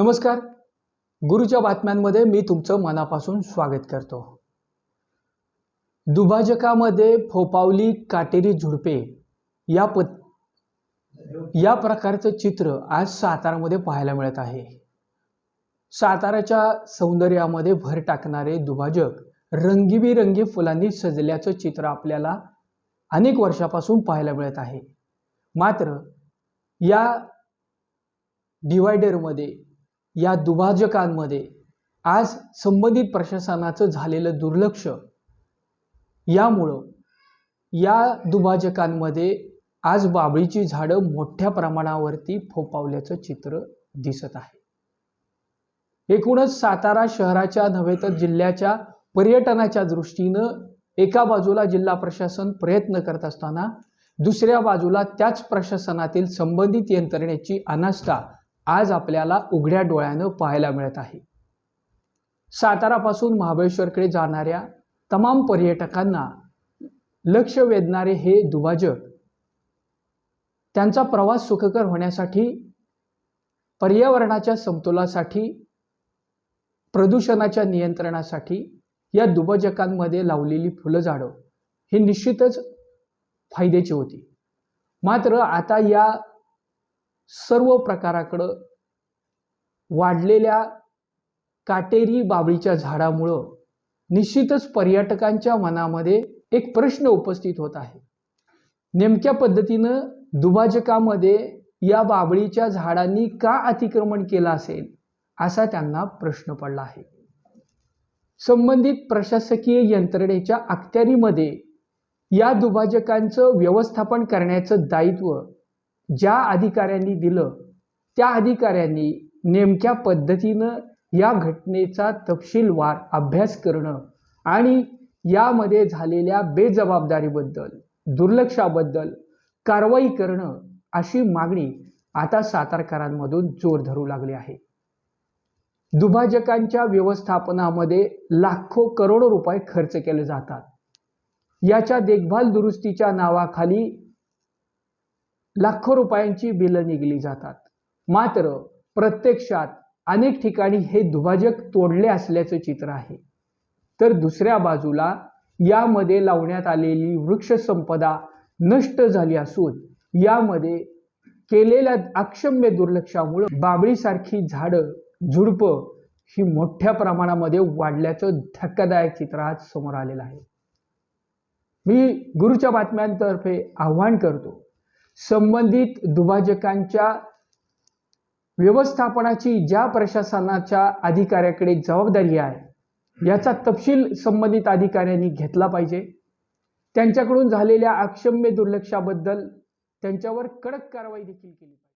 नमस्कार. गुरुच्या बातम्यांमध्ये मी तुमचं मनापासून स्वागत करतो. दुभाजकामध्ये फोपावली काटेरी झुडपे या पत या प्रकारचं चित्र आज सातारामध्ये पाहायला मिळत आहे. साताराच्या सौंदर्यामध्ये भर टाकणारे दुभाजक रंगीबिरंगी फुलांनी सजल्याचं चित्र आपल्याला अनेक वर्षापासून पाहायला मिळत आहे. मात्र या डिवायडरमध्ये या दुभाजकांमध्ये आज संबंधित प्रशासनाचं झालेलं दुर्लक्ष यामुळं या दुभाजकांमध्ये आज बाबळीची झाडं मोठ्या प्रमाणावरती फोपावल्याचं चित्र दिसत आहे. एकूणच सातारा शहराच्या नव्हे तर जिल्ह्याच्या पर्यटनाच्या दृष्टीनं एका बाजूला जिल्हा प्रशासन प्रयत्न करत असताना दुसऱ्या बाजूला त्याच प्रशासनातील संबंधित यंत्रणेची अनास्था आज आपल्याला उघड्या डोळ्यानं पाहायला मिळत आहे. सातारापासून महाबळेश्वरकडे जाणाऱ्या तमाम पर्यटकांना लक्ष वेधणारे हे दुभाजक त्यांचा प्रवास सुखकर होण्यासाठी पर्यावरणाच्या समतोलासाठी प्रदूषणाच्या नियंत्रणासाठी या दुभाजकांमध्ये लावलेली फुलं झाडं ही निश्चितच फायद्याची होती. मात्र आता या सर्व प्रकाराकडं वाढलेल्या काटेरी बाबळीच्या झाडामुळं निश्चितच पर्यटकांच्या मनामध्ये एक प्रश्न उपस्थित होत आहे. नेमक्या पद्धतीनं दुभाजकामध्ये या बाबळीच्या झाडांनी का अतिक्रमण केलं असेल असा त्यांना प्रश्न पडला आहे. संबंधित प्रशासकीय यंत्रणेच्या अखत्यारीमध्ये या दुभाजकांचं व्यवस्थापन करण्याचं दायित्व ज्या अधिकाऱ्यांनी दिलं त्या अधिकाऱ्यांनी नेमक्या पद्धतीनं या घटनेचा तपशीलवार अभ्यास करणं आणि यामध्ये झालेल्या बेजबाबदारीबद्दल दुर्लक्षाबद्दल कारवाई करणं अशी मागणी आता सातारकरांमधून जोर धरू लागली आहे. दुभाजकांच्या व्यवस्थापनामध्ये लाखो करोडो रुपये खर्च केले जातात. याच्या देखभाल दुरुस्तीच्या नावाखाली लाखो रुपयांची बिलं निघली जातात. मात्र प्रत्यक्षात अनेक ठिकाणी हे दुभाजक तोडले असल्याचं चित्र आहे. तर दुसऱ्या बाजूला यामध्ये लावण्यात आलेली वृक्षसंपदा नष्ट झाली असून यामध्ये केलेल्या अक्षम्य दुर्लक्षामुळे बाबळीसारखी झाडं झुडपं ही मोठ्या प्रमाणामध्ये वाढल्याचं धक्कादायक चित्र आज समोर आलेलं आहे. मी गुरुच्या बातम्यांतर्फे आव्हान करतो संबंधित दुभाजकांच्या व्यवस्थापनाची ज्या प्रशासनाच्या अधिकाऱ्याकडे जबाबदारी आहे याचा तपशील संबंधित अधिकाऱ्यांनी घेतला पाहिजे. त्यांच्याकडून झालेल्या अक्षम्य दुर्लक्षाबद्दल त्यांच्यावर कडक कारवाई देखील केली पाहिजे.